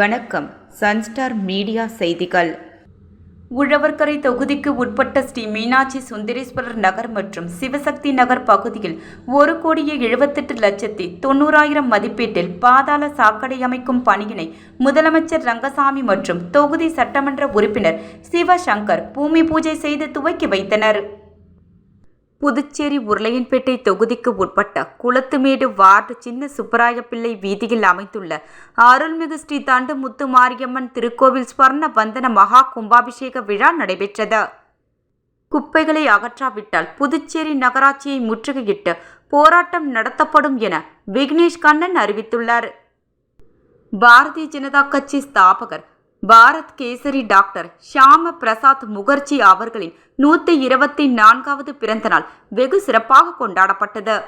வணக்கம். Sunstar media செய்திகள். உழவர்கரை தொகுதிக்கு உட்பட்ட ஸ்ரீ மீனாட்சி சுந்தரேஸ்வரர் நகர் மற்றும் சிவசக்தி நகர் பகுதியில் ஒரு கோடியே எழுபத்தெட்டு லட்சத்தி தொண்ணூறாயிரம் மதிப்பீட்டில் பாதாள சாக்கடை அமைக்கும் பணியினை முதலமைச்சர் ரங்கசாமி மற்றும் தொகுதி சட்டமன்ற உறுப்பினர் சிவசங்கர் பூமி பூஜை செய்து துவக்கி வைத்தனர். புதுச்சேரி உருளையன்பேட்டை தொகுதிக்கு உட்பட்ட குளத்துமேடு வார்டு சின்ன சுப்பராயப்பிள்ளை வீதியில் அமைந்துள்ள அருள்மிகு ஸ்ரீ தண்டு முத்து மாரியம்மன் திருக்கோவில் ஸ்வர்ண வந்தன மகா கும்பாபிஷேக விழா நடைபெற்றது. குப்பைகளை அகற்றாவிட்டால் புதுச்சேரி நகராட்சியை முற்றுகையிட்டு போராட்டம் நடத்தப்படும் என விக்னேஷ் கண்ணன் அறிவித்துள்ளார். பாரதிய ஜனதா கட்சி ஸ்தாபகர் பாரத் கேசரி டாக்டர் ஷியாம பிரசாத் முகர்ஜி அவர்களின் நூத்தி இருபத்தி நான்காவது பிறந்தநாள் வெகு சிறப்பாக கொண்டாடப்பட்டது.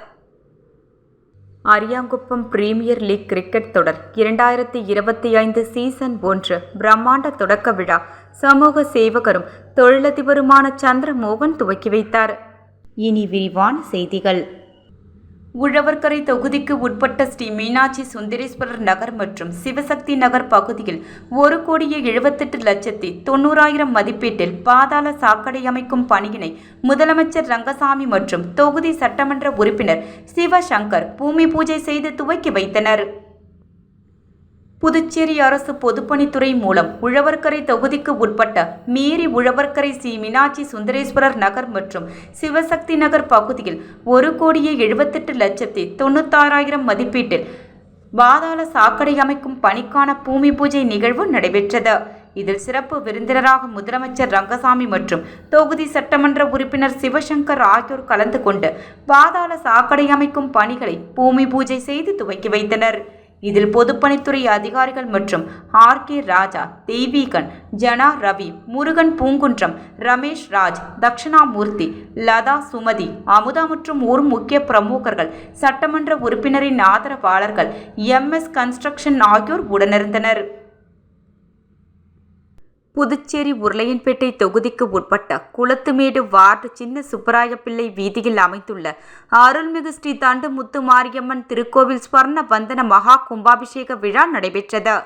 அரியாங்குப்பம் பிரீமியர் லீக் கிரிக்கெட் தொடர் இரண்டாயிரத்தி இருபத்தி ஐந்து சீசன் ஒன்று பிரம்மாண்ட தொடக்க விழா சமூக சேவகரும் தொழிலதிபருமான சந்திரமோகன் துவக்கி வைத்தார். இனி விரிவான செய்திகள். உழவர்கரை தொகுதிக்கு உட்பட்ட ஸ்ரீ மீனாட்சி சுந்தரேஸ்வரர் நகர் மற்றும் சிவசக்தி நகர் பகுதியில் ஒரு கோடியே எழுபத்தெட்டு லட்சத்தி தொண்ணூறாயிரம் மதிப்பீட்டில் பாதாள சாக்கடை அமைக்கும் பணியினை முதலமைச்சர் ரங்கசாமி மற்றும் தொகுதி சட்டமன்ற உறுப்பினர் சிவசங்கர் பூமி பூஜை செய்து துவக்கி வைத்தனர். புதுச்சேரி அரசு பொதுப்பணித்துறை மூலம் உழவர்கரை தொகுதிக்கு உட்பட்ட மீறி உழவர்கரை சி மீனாட்சி சுந்தரேஸ்வரர் நகர் மற்றும் சிவசக்தி நகர் பகுதியில் ஒரு கோடியே எழுபத்தெட்டு லட்சத்தி தொண்ணூத்தாறாயிரம் மதிப்பீட்டில் பாதாள சாக்கடை அமைக்கும் பணிக்கான பூமி பூஜை நிகழ்வு நடைபெற்றது. இதில் சிறப்பு விருந்தினராக முதலமைச்சர் ரங்கசாமி மற்றும் தொகுதி சட்டமன்ற உறுப்பினர் சிவசங்கர் ஆகியோர் கலந்து கொண்டு பாதாள சாக்கடை அமைக்கும் பணிகளை பூமி பூஜை செய்து துவக்கி வைத்தனர். இதில் பொதுப்பணித்துறை அதிகாரிகள் மற்றும் ஆர் கே ராஜா தெய்வீகன் ஜனா ரவி முருகன் பூங்குன்றம் ரமேஷ் ராஜ் தக்ஷணாமூர்த்தி லதா சுமதி அமுதா மற்றும் ஊர் முக்கிய பிரமுகர்கள் சட்டமன்ற உறுப்பினரின் ஆதரவாளர்கள் எம் எஸ் கன்ஸ்ட்ரக்ஷன் ஆகியோர் உடனிருந்தனர். புதுச்சேரி உருளையன்பேட்டை தொகுதிக்கு உட்பட்ட குளத்துமேடு வார்டு சின்ன சுப்பராயப்பிள்ளை வீதியில் அமைந்துள்ள அருள்மிகு ஸ்ரீ தண்டு முத்து மாரியம்மன் திருக்கோவில் ஸ்வர்ண வந்தன மகா கும்பாபிஷேக விழா நடைபெற்றது.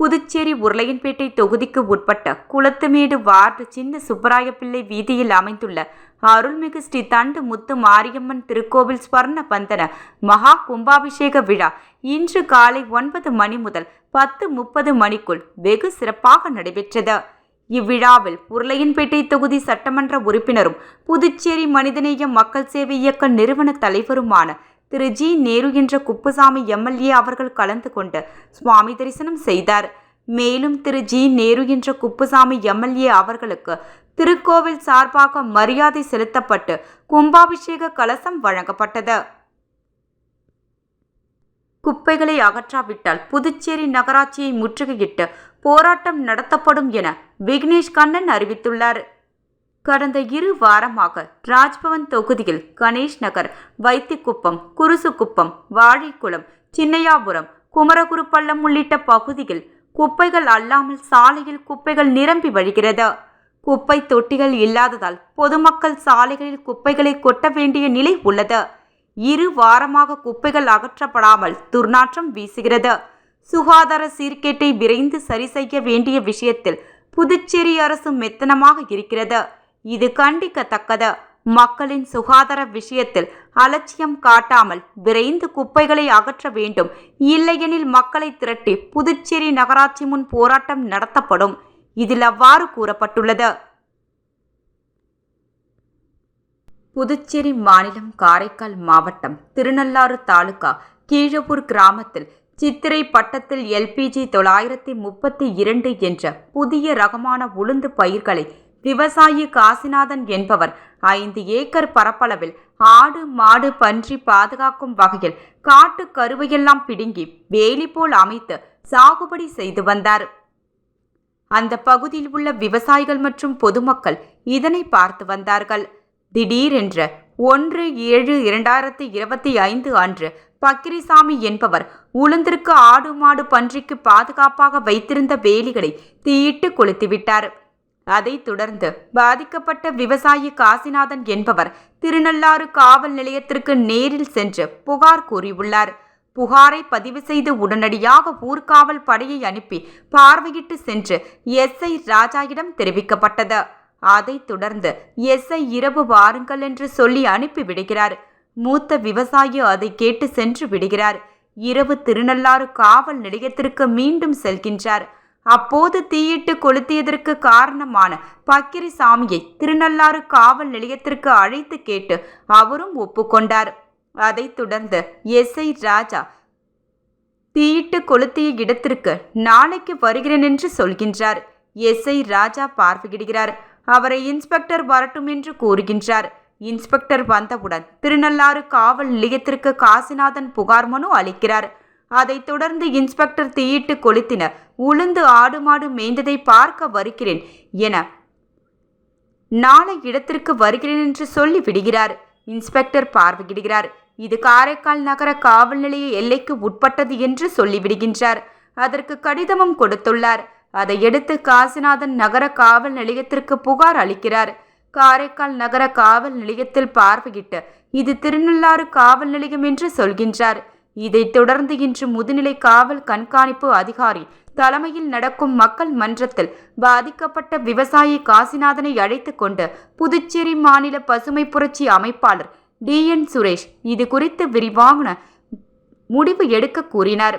புதுச்சேரி உருளையன்பேட்டை தொகுதிக்கு உட்பட்ட குளத்துமேடு வார்டு சின்ன சுப்பராயப்பிள்ளை வீதியில் அமைந்துள்ள அருள்மிகு ஸ்ரீ தண்டு முத்து மாரியம்மன் திருக்கோவில் ஸ்வர்ண வந்தன மகா கும்பாபிஷேக விழா இன்று காலை ஒன்பது மணி முதல் பத்து முப்பது மணிக்குள் வெகு சிறப்பாக நடைபெற்றது. இவ்விழாவில் உருளையன்பேட்டை தொகுதி சட்டமன்ற உறுப்பினரும் புதுச்சேரி மனிதநேய மக்கள் சேவை இயக்க நிறுவன தலைவருமான திரு. ஜி. நேரு என்ற குப்புசாமி எம்எல்ஏ அவர்கள் கலந்து கொண்டு சுவாமி தரிசனம் செய்தார். மேலும் திரு. ஜி. நேரு என்ற குப்புசாமி எம்எல்ஏ அவர்களுக்கு திருக்கோவில் சார்பாக மரியாதை செலுத்தப்பட்டு கும்பாபிஷேக கலசம் வழங்கப்பட்டது. குப்பைகளை அகற்றாவிட்டால் புதுச்சேரி நகராட்சியை முற்றுகையிட்டு போராட்டம் நடத்தப்படும் என விக்னேஷ் கண்ணன் அறிவித்துள்ளார். கடந்த இரு வாரமாக ராஜ்பவன் தொகுதியில் கணேஷ் நகர் வைத்திக்குப்பம் குருசுக்குப்பம் வாழைக்குளம் சின்னையாபுரம் குமரகுருப்பள்ளம் உள்ளிட்ட பகுதியில் குப்பைகள் அல்லாமல் சாலையில் குப்பைகள் நிரம்பி வழிகிறது. குப்பை தொட்டிகள் இல்லாததால் பொதுமக்கள் சாலைகளில் குப்பைகளை கொட்ட வேண்டிய நிலை உள்ளது. இரு வாரமாக குப்பைகள் அகற்றப்படாமல் துர்நாற்றம் வீசுகிறது. சுகாதார சீர்கேட்டை விரைந்து சரி செய்ய வேண்டிய விஷயத்தில் புதுச்சேரி அரசு மெத்தனமாக இருக்கிறது. இது கண்டிக்கத்தக்கது. மக்களின் சுகாதார விஷயத்தில் அலட்சியம் காட்டாமல் விரைந்து குப்பைகளை அகற்ற வேண்டும். இல்லையெனில் மக்களை திரட்டி புதுச்சேரி நகராட்சி முன் போராட்டம் நடத்தப்படும். இதில் அவ்வாறு கூறப்பட்டுள்ளது. புதுச்சேரி மாநிலம் காரைக்கால் மாவட்டம் திருநள்ளாறு தாலுகா கீழப்பூர் கிராமத்தில் சித்திரை பட்டத்தில் எல்பிஜி தொள்ளாயிரத்தி முப்பத்தி இரண்டு என்ற புதிய ரகமான உளுந்து பயிர்களை விவசாயி காசிநாதன் என்பவர் ஐந்து ஏக்கர் பரப்பளவில் ஆடு மாடு பன்றி பாதுகாக்கும் வகையில் காட்டு கருவையெல்லாம் பிடுங்கி வேலி போல் அமைத்து சாகுபடி செய்து வந்தார். அந்த பகுதியில் உள்ள விவசாயிகள் மற்றும் பொதுமக்கள் இதனை பார்த்து வந்தார்கள். திடீரென்ற ஒன்று ஏழு இரண்டாயிரத்தி இருபத்தி ஐந்து அன்று பக்கிரிசாமி என்பவர் உளுந்திற்கு ஆடு மாடு பன்றிக்கு பாதுகாப்பாக வைத்திருந்த வேலிகளை தீயிட்டு கொளுத்திவிட்டார் அதைத் தொடர்ந்து பாதிக்கப்பட்ட விவசாயி காசிநாதன் என்பவர் திருநள்ளாறு காவல் நிலையத்திற்கு நேரில் சென்று புகார் கூறியுள்ளார். புகாரை பதிவு செய்து உடனடியாக ஊர்காவல் படையை அனுப்பி பார்வையிட்டு சென்று எஸ்ஐ ராஜாயிடம் தெரிவிக்கப்பட்டது. அதைத் தொடர்ந்து எஸ்ஐ இரவு வாருங்கள் என்று சொல்லி அனுப்பி விடுகிறார். மூத்த விவசாயி அதை கேட்டு சென்று விடுகிறார். இரவு திருநள்ளாறு காவல் நிலையத்திற்கு மீண்டும் செல்கின்றார். அப்போது தீயிட்டு கொளுத்தியதற்கு காரணமான பக்கிரி சாமியை திருநள்ளாறு காவல் நிலையத்திற்கு அழைத்து கேட்டு அவரும் ஒப்புக்கொண்டார். அதைத் தொடர்ந்து எஸ்ஐ ராஜா தீயிட்டு கொளுத்திய இடத்திற்கு நாளைக்கு வருகிறேன் என்று சொல்கின்றார். எஸ்ஐ ராஜா பார்வையிடுகிறார். அவரை இன்ஸ்பெக்டர் வரட்டும் என்று கூறுகின்றார். இன்ஸ்பெக்டர் வந்தவுடன் திருநள்ளாறு காவல் நிலையத்திற்கு காசிநாதன் புகார் மனு அளிக்கிறார். அதைத் தொடர்ந்து இன்ஸ்பெக்டர் தீயிட்டு கொளுத்தினர். உளுந்து ஆடு மாடு மேய்ந்ததை பார்க்க வருகிறேன் என நாளை இடத்திற்கு வருகிறேன் என்று சொல்லி விடுகிறார். இன்ஸ்பெக்டர் பார்வையிடுகிறார். இது காரைக்கால் நகர காவல் நிலைய எல்லைக்கு உட்பட்டது என்று சொல்லிவிடுகின்றார். அதற்கு கடிதமும் கொடுத்துள்ளார். அதையடுத்து காசிநாதன் நகர காவல் நிலையத்திற்கு புகார் அளிக்கிறார். காரைக்கால் நகர காவல் நிலையத்தில் பார்வையிட்டு இது திருநள்ளாறு காவல் நிலையம் என்று சொல்கின்றார். இதைத் தொடர்ந்து இன்று முதுநிலை காவல் கண்காணிப்பு அதிகாரி தலைமையில் நடக்கும் மக்கள் மன்றத்தில் பாதிக்கப்பட்ட விவசாயி காசிநாதனை அழைத்து கொண்டு புதுச்சேரி மாநில பசுமை புரட்சி அமைப்பாளர் டி என் சுரேஷ் இது குறித்து விரிவான முடிவு எடுக்க கூறினார்.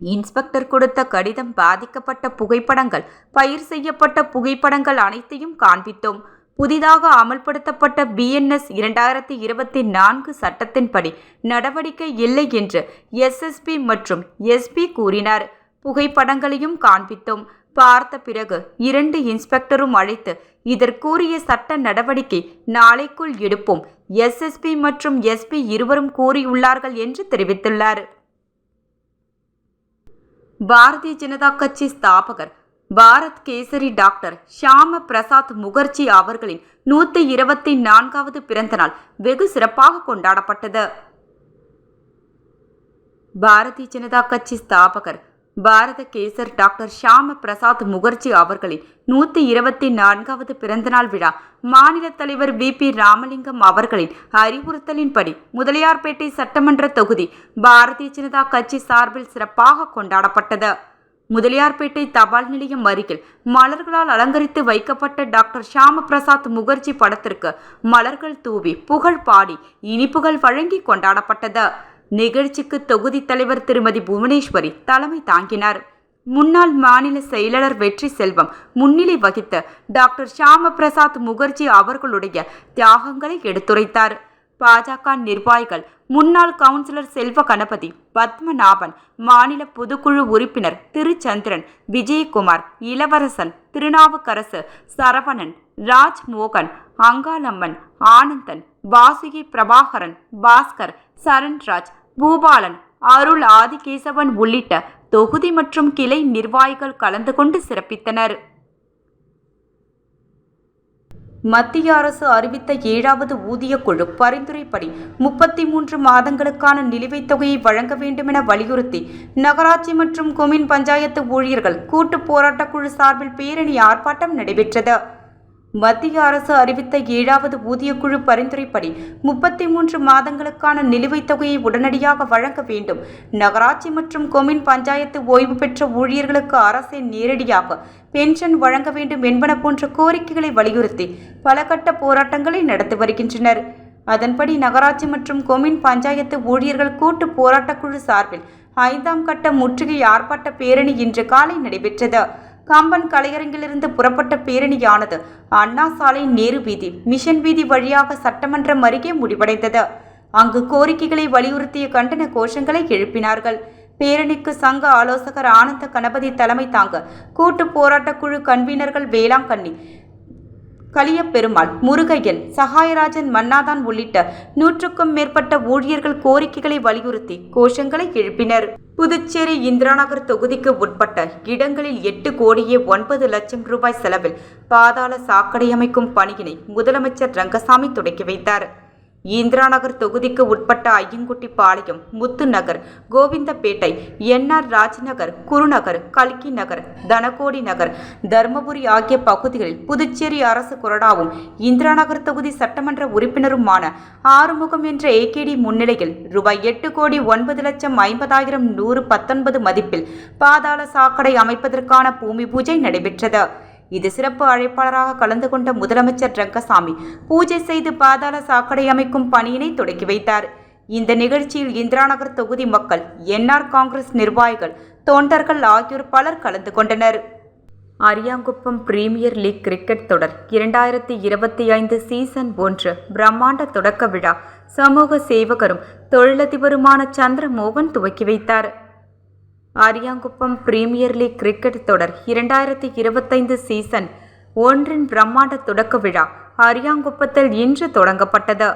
இன்ஸ்பெக்டர் கொடுத்த கடிதம் பாதிக்கப்பட்ட புகைப்படங்கள் பயிர் செய்யப்பட்ட புகைப்படங்கள் அனைத்தையும் காண்பித்தோம். புதிதாக அமல்படுத்தப்பட்ட பிஎன்எஸ் இரண்டாயிரத்தி இருபத்தி நான்கு சட்டத்தின்படி நடவடிக்கை இல்லை என்று எஸ்எஸ்பி மற்றும் எஸ்பி கூறினார். புகைப்படங்களையும் காண்பித்தோம். பார்த்த பிறகு இரண்டு இன்ஸ்பெக்டரும் அழைத்து இதற்குரிய சட்ட நடவடிக்கை நாளைக்குள் எடுப்போம். எஸ்எஸ்பி மற்றும் எஸ்பி இருவரும் கூறியுள்ளார்கள் என்று தெரிவித்துள்ளார். பாரதிய ஜனதா கட்சி ஸ்தாபகர் பாரத் கேசரி டாக்டர் ஷியாம பிரசாத் முகர்ஜி அவர்களின் நூத்தி இருபத்தி நான்காவது பிறந்தநாள் வெகு சிறப்பாக கொண்டாடப்பட்டது. பாரதிய ஜனதா கட்சி ஸ்தாபகர் பாரத கேசர் டாக்டர் ஷியாம பிரசாத் முகர்ஜி அவர்களின் நூத்தி இருபத்தி நான்காவது பிறந்தநாள் விழா மாநில தலைவர் வி பி ராமலிங்கம் அவர்களின் அறிவுறுத்தலின்படி முதலியார்பேட்டை சட்டமன்ற தொகுதி பாரதிய ஜனதா கட்சி சார்பில் சிறப்பாக கொண்டாடப்பட்டது. முதலியார்பேட்டை தபால் நிலையம் அருகில் மலர்களால் அலங்கரித்து வைக்கப்பட்ட டாக்டர் ஷியாம பிரசாத் முகர்ஜி படத்திற்கு மலர்கள் தூவி புகழ் பாடி இனிப்புகள் வழங்கி கொண்டாடப்பட்டது. நிகழ்ச்சிக்கு தொகுதி தலைவர் திருமதி புவனேஸ்வரி தலைமை தாங்கினார். முன்னாள் மாநில செயலாளர் வெற்றி செல்வம் முன்னிலை வகித்த டாக்டர் ஷியாம பிரசாத் முகர்ஜி அவர்களுடைய தியாகங்களை எடுத்துரைத்தார். பாஜக நிர்வாகிகள் முன்னாள் கவுன்சிலர் செல்வ கணபதி பத்மநாபன் மாநில பொதுக்குழு உறுப்பினர் திருச்சந்திரன் விஜயகுமார் இளவரசன் திருநாவுக்கரசு சரவணன் ராஜ்மோகன் அங்காளம்மன் ஆனந்தன் வாசுகி பிரபாகரன் பாஸ்கர் சரண்ராஜ் பூபாலன் அருள் ஆதிகேசவன் உள்ளிட்ட தொகுதி மற்றும் கிளை நிர்வாகிகள் கலந்து கொண்டு சிறப்பித்தனர். மத்திய அரசு அறிவித்த ஏழாவது ஊதியக் குழு பரிந்துரைப்படி முப்பத்தி மூன்று மாதங்களுக்கான நிலுவைத் தொகையை வழங்க வேண்டுமென வலியுறுத்தி நகராட்சி மற்றும் கொமின் பஞ்சாயத்து ஊழியர்கள் கூட்டுப் போராட்டக் குழு சார்பில் பேரணி ஆர்ப்பாட்டம் நடைபெற்றது. மத்திய அரசு அறிவித்த ஏழாவது ஊதியக்குழு பரிந்துரைப்படி முப்பத்தி மூன்று மாதங்களுக்கான நிலுவைத் தொகையை உடனடியாக வழங்க வேண்டும். நகராட்சி மற்றும் கொமின் பஞ்சாயத்து ஓய்வு பெற்ற ஊழியர்களுக்கு அரசே நேரடியாக பென்ஷன் வழங்க வேண்டும் என்பன போன்ற கோரிக்கைகளை வலியுறுத்தி பல கட்ட போராட்டங்களை நடத்தி வருகின்றனர். அதன்படி நகராட்சி மற்றும் கொமின் பஞ்சாயத்து ஊழியர்கள் கூட்டு போராட்டக்குழு சார்பில் ஐந்தாம் கட்ட முற்றுகை ஆர்ப்பாட்ட பேரணி இன்று காலை நடைபெற்றது. கம்பன் கலையரங்கிலிருந்து புறப்பட்ட பேரணியானது அண்ணா சாலை நேரு வீதி மிஷன் வீதி வழியாக சட்டமன்றம் அருகே முடிவடைந்தது. அங்கு கோரிக்கைகளை வலியுறுத்திய கண்டன கோஷங்களை எழுப்பினார்கள். பேரணிக்கு சங்க ஆலோசகர் ஆனந்த கணபதி தலைமை தாங்க கூட்டு போராட்டக் குழு கன்வீனர்கள் வேளாங்கண்ணி கலியப்பெருமாள் முருகையன் சகாயராஜன் மன்னாதான் உள்ளிட்ட நூற்றுக்கும் மேற்பட்ட ஊழியர்கள் கோரிக்கைகளை வலியுறுத்தி கோஷங்களை எழுப்பினர். புதுச்சேரி இந்திராநகர் தொகுதிக்கு உட்பட்ட இடங்களில் எட்டு கோடியே ஒன்பது லட்சம் ரூபாய் செலவில் பாதாள சாக்கடை அமைக்கும் பணியினை முதலமைச்சர் ரங்கசாமி தொடக்கி வைத்தார். இந்திரா நகர் தொகுதிக்கு உட்பட்ட ஐயங்குட்டி பாளையம் முத்துநகர் கோவிந்தப்பேட்டை என்ஆர் ராஜ்நகர் குருநகர் கல்கி நகர் தனகோடி நகர் தர்மபுரி ஆகிய பகுதிகளில் புதுச்சேரி அரசு கொறடாவும் இந்திரா நகர் தொகுதி சட்டமன்ற உறுப்பினருமான ஆறுமுகம் என்ற ஏகேடி முன்னிலையில் ரூபாய் எட்டு கோடி ஒன்பது லட்சம் ஐம்பதாயிரம் நூறு பத்தொன்பது மதிப்பில் பாதாள சாக்கடை அமைப்பதற்கான பூமி பூஜை நடைபெற்றது. இது சிறப்பு அழைப்பாளராக கலந்து கொண்ட முதலமைச்சர் ரங்கசாமி. பூஜை செய்து பாதாள சாக்கடை அமைக்கும் பணியினை தொடக்கி வைத்தார். இந்த நிகழ்ச்சியில் இந்திராநகர் தொகுதி மக்கள் என்ஆர் காங்கிரஸ் நிர்வாகிகள் தொண்டர்கள் ஆகியோர் பலர் கலந்து கொண்டனர். அரியாங்குப்பம் பிரீமியர் லீக் கிரிக்கெட் தொடர் இரண்டாயிரத்தி இருபத்தி ஐந்து சீசன் ஒன்று பிரம்மாண்ட தொடக்க விழா. சமூக சேவகரும் தொழிலதிபருமான சந்திரமோகன் துவக்கி வைத்தார். அரியாங்குப்பம் பிரீமியர் லீக் கிரிக்கெட் தொடர் இரண்டாயிரத்தி இருபத்தைந்து சீசன் ஒன்றின் பிரம்மாண்ட தொடக்க விழா அரியாங்குப்பத்தில் இன்று தொடங்கப்பட்டது.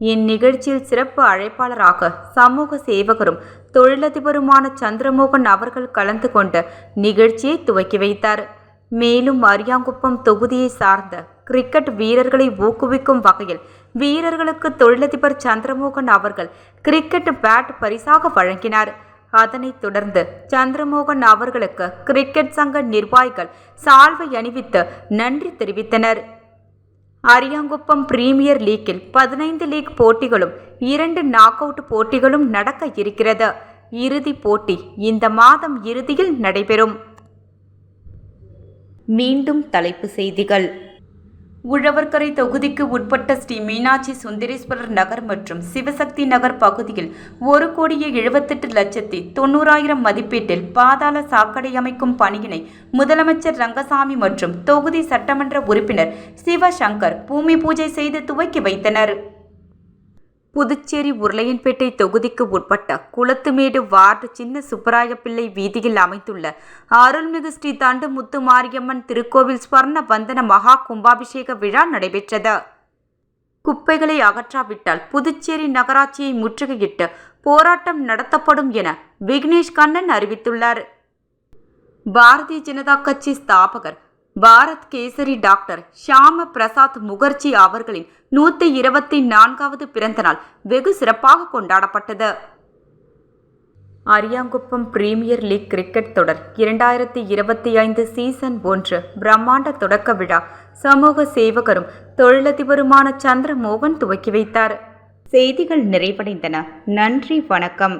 இந்நிகழ்ச்சியில் சிறப்பு அழைப்பாளராக சமூக சேவகரும் தொழிலதிபருமான சந்திரமோகன் அவர்கள் கலந்து கொண்டு நிகழ்ச்சியை துவக்கி வைத்தார். மேலும் அரியாங்குப்பம் தொகுதியை சார்ந்த கிரிக்கெட் வீரர்களை ஊக்குவிக்கும் வகையில் வீரர்களுக்கு தொழிலதிபர் சந்திரமோகன் அவர்கள் கிரிக்கெட் பேட் பரிசாக வழங்கினார். அதனைத் தொடர்ந்து சந்திரமோகன் அவர்களுக்கு கிரிக்கெட் சங்க நிர்வாகிகள் சால்வை அணிவித்து நன்றி தெரிவித்தனர். அரியாங்குப்பம் பிரீமியர் லீக்கில் பதினைந்து லீக் போட்டிகளும் இரண்டு நாக் அவுட் போட்டிகளும் நடக்க இருக்கிறது. இறுதிப் போட்டி இந்த மாதம் இறுதியில் நடைபெறும். மீண்டும் தலைப்பு செய்திகள். உழவர்கரை தொகுதிக்கு உட்பட்ட ஸ்ரீ மீனாட்சி சுந்தரேஸ்வரர் நகர் மற்றும் சிவசக்தி நகர் பகுதியில் ஒரு கோடியே எழுபத்தெட்டு லட்சத்தி தொண்ணூறாயிரம் மதிப்பீட்டில் பாதாள சாக்கடை அமைக்கும் பணியினை முதலமைச்சர் ரங்கசாமி மற்றும் தொகுதி சட்டமன்ற உறுப்பினர் சிவசங்கர் பூமி பூஜை செய்து துவக்கி வைத்தனர். புதுச்சேரி உருளையன்பேட்டை தொகுதிக்கு உட்பட்ட குளத்துமேடு வார்டு சின்ன சுப்பராயப்பிள்ளை வீதியில் அமைந்துள்ள அருள்மிகு ஸ்ரீ தாண்டு முத்து மாரியம்மன் திருக்கோவில் ஸ்வர்ண வந்தன மகா கும்பாபிஷேக விழா நடைபெற்றது. குப்பைகளை அகற்றாவிட்டால் புதுச்சேரி நகராட்சியை முற்றுகையிட்டு போராட்டம் நடத்தப்படும் என விக்னேஷ் கண்ணன் அறிவித்துள்ளார். பாரதிய ஜனதா கட்சி ஸ்தாபகர் பாரத் கேசரி டாக்டர் ஷியாம பிரசாத் முகர்ஜி அவர்களின் நூத்தி இருபத்தி நான்காவது பிறந்தநாள் வெகு சிறப்பாக கொண்டாடப்பட்டது. அரியாங்குப்பம் பிரீமியர் லீக் கிரிக்கெட் தொடர் இரண்டாயிரத்தி இருபத்தி ஐந்து சீசன் ஒன்று பிரம்மாண்ட தொடக்க விழா சமூக சேவகரும் தொழிலதிபருமான சந்திரமோகன் துவக்கி வைத்தார். செய்திகள் நிறைவடைந்தன. நன்றி வணக்கம்.